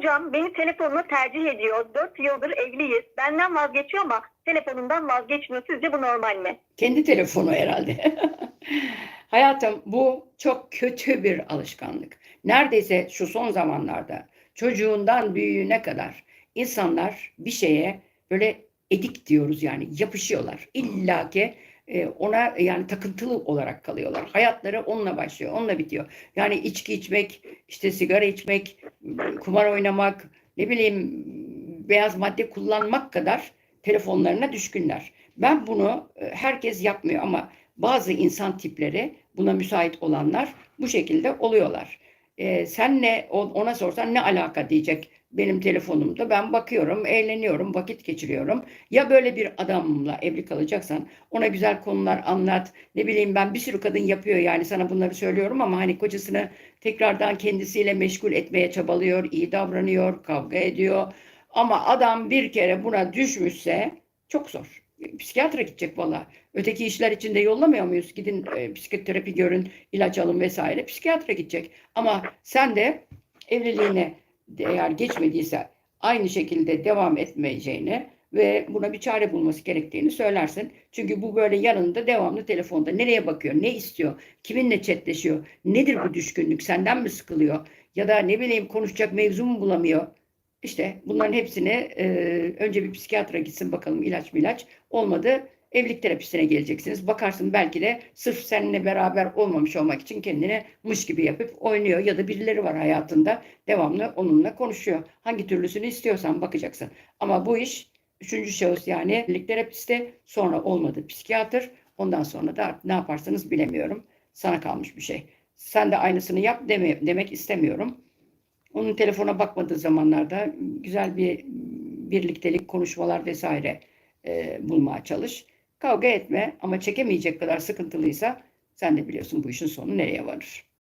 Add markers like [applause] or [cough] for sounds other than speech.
Hocam beni telefonunu tercih ediyor. 4 yıldır evliyiz. Benden vazgeçiyor ama telefonundan vazgeçmiyor. Sizce bu normal mi? Kendi telefonu herhalde. [laughs] Hayatım bu çok kötü bir alışkanlık. Neredeyse şu son zamanlarda çocuğundan büyüğüne kadar insanlar bir şeye böyle edik diyoruz yani yapışıyorlar. İlla ki e, ona yani takıntılı olarak kalıyorlar. Hayatları onunla başlıyor, onunla bitiyor. Yani içki içmek, işte sigara içmek, kumar oynamak, ne bileyim beyaz madde kullanmak kadar telefonlarına düşkünler. Ben bunu e, herkes yapmıyor ama bazı insan tipleri buna müsait olanlar bu şekilde oluyorlar. Ee, sen ne o- ona sorsan ne alaka diyecek benim telefonumda ben bakıyorum, eğleniyorum, vakit geçiriyorum. Ya böyle bir adamla evli kalacaksan ona güzel konular anlat. Ne bileyim ben bir sürü kadın yapıyor yani sana bunları söylüyorum ama hani kocasını tekrardan kendisiyle meşgul etmeye çabalıyor, iyi davranıyor, kavga ediyor. Ama adam bir kere buna düşmüşse çok zor. Psikiyatra gidecek valla. Öteki işler için de yollamıyor muyuz? Gidin e, psikoterapi görün, ilaç alın vesaire. Psikiyatra gidecek. Ama sen de evliliğine eğer geçmediyse aynı şekilde devam etmeyeceğini ve buna bir çare bulması gerektiğini söylersin. Çünkü bu böyle yanında devamlı telefonda nereye bakıyor, ne istiyor, kiminle chatleşiyor, nedir bu düşkünlük, senden mi sıkılıyor ya da ne bileyim konuşacak mevzu mu bulamıyor. İşte bunların hepsini e, önce bir psikiyatra gitsin bakalım ilaç milaç olmadı evlilik terapisine geleceksiniz. Bakarsın belki de sırf seninle beraber olmamış olmak için kendini mış gibi yapıp oynuyor ya da birileri var hayatında devamlı onunla konuşuyor. Hangi türlüsünü istiyorsan bakacaksın. Ama bu iş üçüncü şahıs yani evlilik terapisti sonra olmadı psikiyatr ondan sonra da ne yaparsanız bilemiyorum. Sana kalmış bir şey. Sen de aynısını yap deme, demek istemiyorum. Onun telefona bakmadığı zamanlarda güzel bir birliktelik konuşmalar vesaire e, bulmaya çalış. Kavga etme ama çekemeyecek kadar sıkıntılıysa sen de biliyorsun bu işin sonu nereye varır.